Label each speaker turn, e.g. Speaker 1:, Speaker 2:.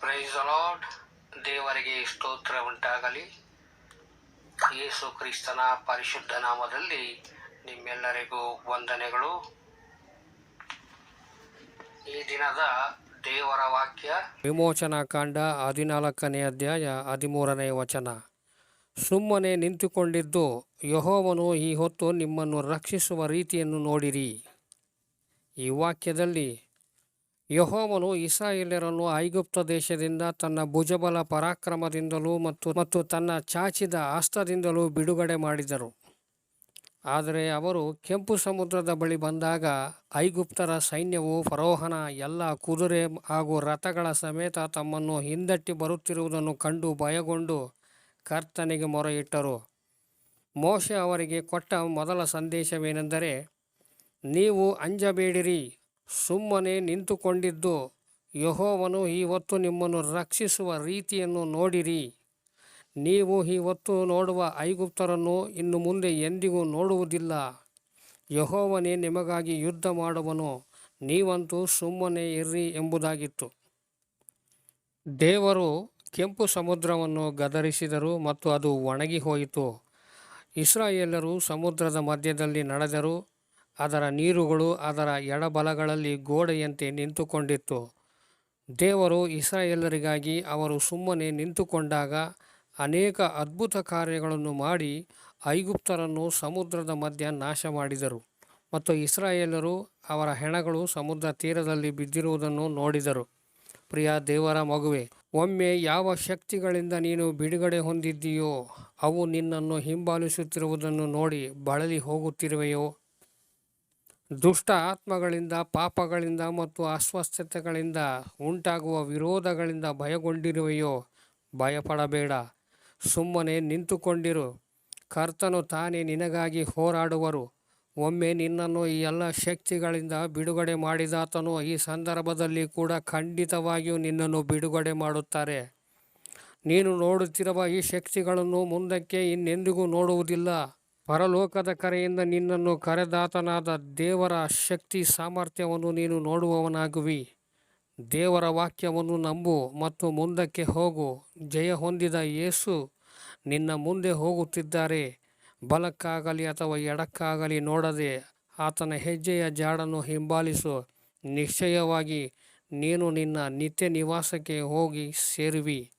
Speaker 1: Price ಅಲಾಡ್ ದೇವರಿಗೆ ಸ್ತೋತ್ರ ಉಂಟಾಗಲಿ. ಯೇಸು ಕ್ರಿಸ್ತನ ಪರಿಶುದ್ಧ ನಾಮದಲ್ಲಿ ನಿಮ್ಮೆಲ್ಲರಿಗೂ ವಂದನೆಗಳು. ಈ ದಿನದ ದೇವರ ವಾಕ್ಯ. ವಿಮೋಚನಾ ಕಾಂಡ ಹದಿನಾಲ್ಕನೇ ಅಧ್ಯಾಯ ಹದಿಮೂರನೇ ವಚನ. ಸುಮ್ಮನೆ ನಿಂತುಕೊಂಡಿದ್ದು ಯಹೋವನು ಈ ಹೊತ್ತು ನಿಮ್ಮನ್ನು ರಕ್ಷಿಸುವ ರೀತಿಯನ್ನು ನೋಡಿರಿ. ಈ ವಾಕ್ಯದಲ್ಲಿ ಯಹೋವನು ಇಸ್ರಾಯೇಲ್ಯರನ್ನು ಐಗುಪ್ತ ದೇಶದಿಂದ ತನ್ನ ಭುಜಬಲ ಪರಾಕ್ರಮದಿಂದಲೂ ಮತ್ತು ಮತ್ತು ತನ್ನ ಚಾಚಿದ ಹಸ್ತದಿಂದಲೂ ಬಿಡುಗಡೆ ಮಾಡಿದರು. ಆದರೆ ಅವರು ಕೆಂಪು ಸಮುದ್ರದ ಬಳಿ ಬಂದಾಗ ಐಗುಪ್ತರ ಸೈನ್ಯವು ಫರೋಹನ ಎಲ್ಲ ಕುದುರೆ ಹಾಗೂ ರಥಗಳ ಸಮೇತ ತಮ್ಮನ್ನು ಹಿಂದಟ್ಟಿ ಬರುತ್ತಿರುವುದನ್ನು ಕಂಡು ಭಯಗೊಂಡು ಕರ್ತನಿಗೆ ಮೊರೆಯಿಟ್ಟರು. ಮೋಶೆ ಅವರಿಗೆ ಕೊಟ್ಟ ಮೊದಲ ಸಂದೇಶವೇನೆಂದರೆ, ನೀವು ಅಂಜಬೇಡಿರಿ ಸುಮ್ಮನೆ ನಿಂತುಕೊಂಡಿದ್ದು, ಯಹೋವನು ಈ ಹೊತ್ತು ನಿಮ್ಮನ್ನು ರಕ್ಷಿಸುವ ರೀತಿಯನ್ನು ನೋಡಿರಿ. ನೀವು ಈ ಹೊತ್ತು ನೋಡುವ ಐಗುಪ್ತರನ್ನು ಇನ್ನು ಮುಂದೆ ಎಂದಿಗೂ ನೋಡುವುದಿಲ್ಲ. ಯಹೋವನೇ ನಿಮಗಾಗಿ ಯುದ್ಧ ಮಾಡುವನು. ನೀವಂತೂ ಸುಮ್ಮನೆ ಇರ್ರಿ ಎಂಬುದಾಗಿತ್ತು. ದೇವರು ಕೆಂಪು ಸಮುದ್ರವನ್ನು ಗದರಿಸಿದರು ಮತ್ತು ಅದು ಒಣಗಿ ಹೋಯಿತು ಇಸ್ರಾಯೇಲರು ಸಮುದ್ರದ ಮಧ್ಯದಲ್ಲಿ ನಡೆದರು. ಅದರ ನೀರುಗಳು ಅದರ ಎಡಬಲಗಳಲ್ಲಿ ಗೋಡೆಯಂತೆ ನಿಂತುಕೊಂಡಿತ್ತು. ದೇವರು ಇಸ್ರಾಯೇಲರಿಗಾಗಿ ಅವರು ಸುಮ್ಮನೆ ನಿಂತುಕೊಂಡಾಗ ಅನೇಕ ಅದ್ಭುತ ಕಾರ್ಯಗಳನ್ನು ಮಾಡಿ ಐಗುಪ್ತರನ್ನು ಸಮುದ್ರದ ಮಧ್ಯ ನಾಶ ಮಾಡಿದರು ಮತ್ತು ಇಸ್ರಾಯೇಲರು ಅವರ ಹೆಣಗಳು ಸಮುದ್ರ ತೀರದಲ್ಲಿ ಬಿದ್ದಿರುವುದನ್ನು ನೋಡಿದರು. ಪ್ರಿಯ ದೇವರ ಮಗುವೆ, ಒಮ್ಮೆ ಯಾವ ಶಕ್ತಿಗಳಿಂದ ನೀನು ಬಿಡುಗಡೆ ಹೊಂದಿದ್ದೀಯೋ ಅವು ನಿನ್ನನ್ನು ಹಿಂಬಾಲಿಸುತ್ತಿರುವುದನ್ನು ನೋಡಿ ಬಳಲಿ ಹೋಗುತ್ತಿರುವೆಯೋ ದುಷ್ಟ ಆತ್ಮಗಳಿಂದ, ಪಾಪಗಳಿಂದ ಮತ್ತು ಅಸ್ವಸ್ಥತೆಗಳಿಂದ ಉಂಟಾಗುವ ವಿರೋಧಗಳಿಂದ ಭಯಗೊಂಡಿರುವೆಯೋ? ಭಯಪಡಬೇಡ. ಸುಮ್ಮನೆ ನಿಂತುಕೊಂಡಿರು. ಕರ್ತನು ತಾನೇ ನಿನಗಾಗಿ ಹೋರಾಡುವರು. ಒಮ್ಮೆ ನಿನ್ನನ್ನು ಈ ಎಲ್ಲ ಶಕ್ತಿಗಳಿಂದ ಬಿಡುಗಡೆ ಮಾಡಿದಾತನು ಈ ಸಂದರ್ಭದಲ್ಲಿ ಕೂಡ ಖಂಡಿತವಾಗಿಯೂ ನಿನ್ನನ್ನು ಬಿಡುಗಡೆ ಮಾಡುತ್ತಾರೆ. ನೀನು ನೋಡುತ್ತಿರುವ ಈ ಶಕ್ತಿಗಳನ್ನು ಮುಂದಕ್ಕೆ ಇನ್ನೆಂದಿಗೂ ನೋಡುವುದಿಲ್ಲ. ಪರಲೋಕದ ಕರೆಯಿಂದ ನಿನ್ನನ್ನು ಕರೆದಾತನಾದ ದೇವರ ಶಕ್ತಿ ಸಾಮರ್ಥ್ಯವನ್ನು ನೀನು ನೋಡುವವನಾಗುವಿ. ದೇವರ ವಾಕ್ಯವನ್ನು ನಂಬು ಮತ್ತು ಮುಂದಕ್ಕೆ ಹೋಗು. ಜಯ ಹೊಂದಿದ ಯೇಸು ನಿನ್ನ ಮುಂದೆ ಹೋಗುತ್ತಿದ್ದಾರೆ. ಬಲಕ್ಕಾಗಲಿ ಅಥವಾ ಎಡಕ್ಕಾಗಲಿ ನೋಡದೆ ಆತನ ಹೆಜ್ಜೆಯ ಜಾಡನ್ನು ಹಿಂಬಾಲಿಸು. ನಿಶ್ಚಯವಾಗಿ ನೀನು ನಿನ್ನ ನಿತ್ಯ ನಿವಾಸಕ್ಕೆ ಹೋಗಿ ಸೇರುವಿ.